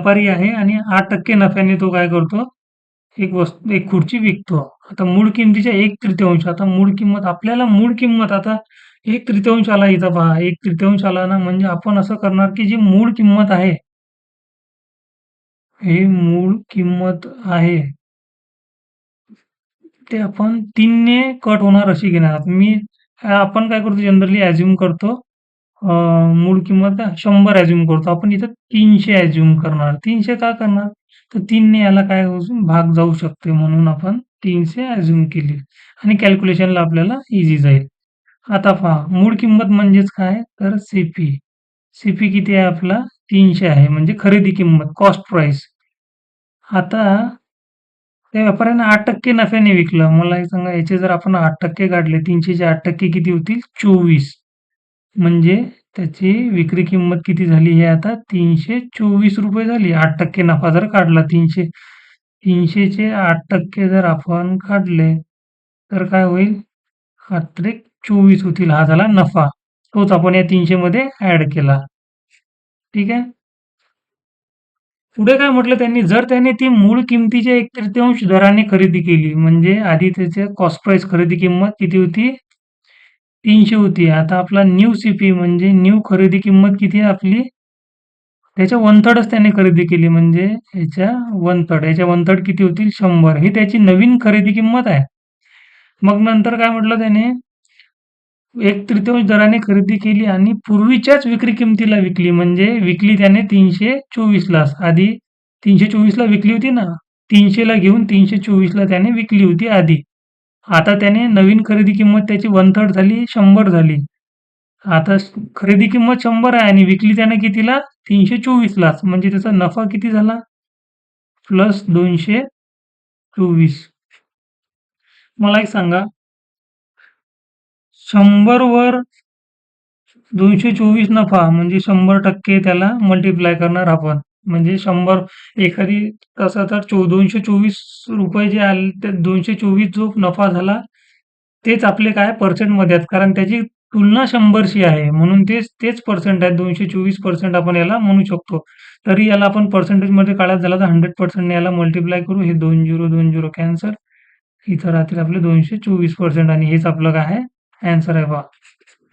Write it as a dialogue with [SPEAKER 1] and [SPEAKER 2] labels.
[SPEAKER 1] व्यापारी आहे आणि आठ टक्के नफ्याने तो काय करतो? एक वस्तू एक खुर्ची विकतो. आता मूळ किमतीच्या एक तृतीयांश आता मूळ किंमत आपल्याला मूळ किंमत आता एक तृतीयांश आला इथं पहा. एक तृतीयांश आला ना म्हणजे आपण असं करणार की जी मूळ किंमत आहे हे मूळ किंमत आहे ते आपण तीनने कट होणार अशी घेणार. मी आपण काय करतो जनरली ॲज्युम करतो मूळ किंमत शंभर ॲझ्युम करतो. आपण इथं तीनशे ॲझ्युम करणार. तीनशे का करणार? तर तीनने याला काय भाग जाऊ शकते म्हणून आपण तीनशे ॲझ्युम केली. आणि कॅल्क्युलेशनला आपल्याला इझी जाईल. आता पहा मूळ किंमत म्हणजेच काय? तर सीपी सीपी किती आहे आपला? तीनशे आहे. म्हणजे खरेदी किंमत कॉस्ट प्राइस आता त्या व्यापाऱ्याने आठ टक्के नफ्याने विकलं. मला हे सांगा याचे जर आपण आठ टक्के काढले तीनशेचे आठ टक्के किती होतील? चोवीस. म्हणजे त्याची विक्री किंमत किती झाली हे आता तीनशे चोवीस रुपये झाली. आठ टक्के नफा जर काढला तीनशे तीनशेचे आठ टक्के जर आपण काढले तर काय होईल? खात्री चोवीस होतील. हा झाला नफा. तोच आपण या तीनशे मध्ये ऍड केला. ठीक आहे? पुढे काय म्हटलं त्यांनी? जर त्याने ती मूळ किमतीच्या एक तृतीयांश दराने खरेदी केली म्हणजे आधी त्याचे कॉस्ट प्राइस खरेदी किंमत किती होती? तीनशे होती. आता आपला न्यू सीपी म्हणजे न्यू खरेदी किंमत किती आहे आपली? त्याच्या वन थर्डच त्याने खरेदी केली म्हणजे याच्या वन थर्ड याच्या वन थर्ड किती होतील? शंभर. ही त्याची नवीन खरेदी किंमत आहे. मग नंतर काय म्हटलं त्याने? एक तृतीयांश दराने खरेदी केली आणि पूर्वीच्याच विक्री किमतीला विकली. म्हणजे विकली त्याने तीनशे चोवीसला आधी तीनशे चोवीसला विकली होती ना? तीनशेला घेऊन तीनशे चोवीसला त्याने विकली होती आधी. आता त्याने नवीन खरेदी किंमत त्याची वन थर्ड झाली शंभर झाली. आता खरेदी किंमत शंभर आहे आणि विकली त्याने कितीला? तीनशे चोवीसलाच म्हणजे त्याचा नफा किती झाला? प्लस दोनशे चोवीस. मला एक सांगा. शंभरवर दोनशे चोवीस नफा म्हणजे शंभर टक्के त्याला मल्टिप्लाय करणार आपण. म्हणजे शंभर एखादी तसा तर चो दोनशे चोवीस रुपये जे आले ते दोनशे चोवीस जो नफा झाला तेच आपले काय पर्सेंटमध्ये आहेत? कारण त्याची तुलना शंभरशी आहे. म्हणून तेच तेच पर्सेंट आहेत. दोनशे चोवीस पर्सेंट आपण याला म्हणू शकतो. तरी याला आपण पर्सेंटेजमध्ये काढायचं झाला तर हंड्रेड पर्सेंटने याला मल्टिप्लाय करू. हे दोन झिरो दोन झिरो कॅन्सर इथं राहतील आपले दोनशे चोवीस पर्सेंट आणि हेच आपलं काय आहे? ॲन्सर आहे बा.